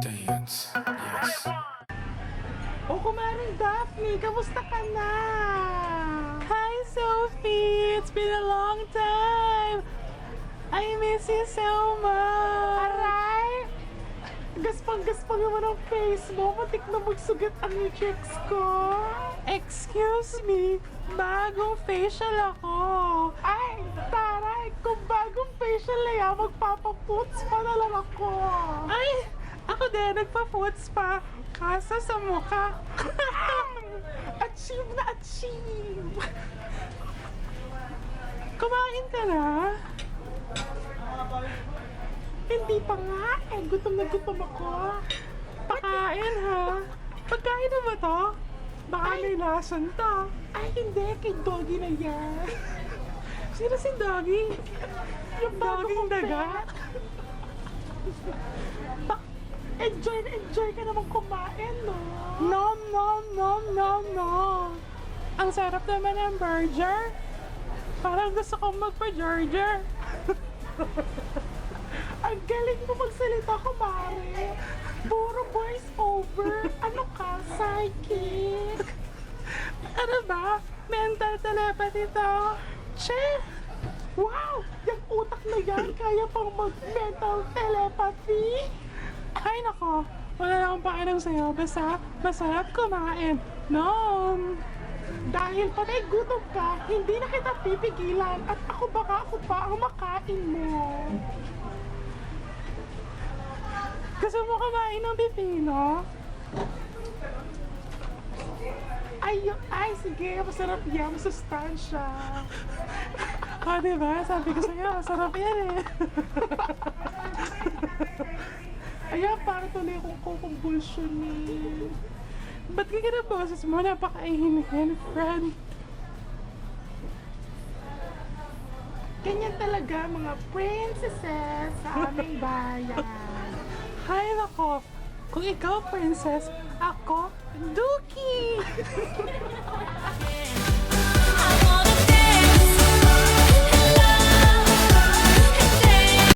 dance. Yes. O kumaring Daphne, kamusta ka na? Hi Sophie, it's been a long time. I miss you so much. Aray! Gaspang-gaspang naman ang face mo. Matik na magsugat ang cheeks ko. Excuse me, bagong facial ako. Ay, taray! Kung bagong facial na yan, magpapaputs pa na lang ako. Ay, ako din, nagpa-foots pa. Kaso sa mukha. achieve na achieve! Kumain ka na? Hindi pa nga eh. Gutom na gutom ako. Pakain ha. Pagkain na ba to? Baka may lason to. Ay hindi, kay Doggy na yan. Sino si Doggy? Yung Doggy daga? Ba- enjoy na enjoy ka naman kumain, no? Nom, nom, nom, nom, nom. Ang sarap naman ng burger. Parang gusto kong magpa-burger. Ang galing mo magsalita, kumare. Puro voice over. Ano ka, psychic? Ano ba? Mental telepathy to? Che! Wow! Yung utak na yan, kaya pang mag-mental telepathy? Ay nako, wala na akong pakialam sa'yo. Basta, masarap kumain. Nom! Dahil patay gutom ka, hindi na kita pipigilan at ako baka ako pa ang makain mo. Gusto mo kumain ng pipino? Ay, ay, sige, masarap yan, masustansya. Ah, di ba? Sabi ko sa'yo, masarap yan eh. Ayan, para tuloy akong kukumbulsyonin. Ba't ka na boses mo? Napakaihinihin, friend. Ganyan talaga mga princesses sa aming bayan. Hay nako, kung ikaw princess, ako Dookie!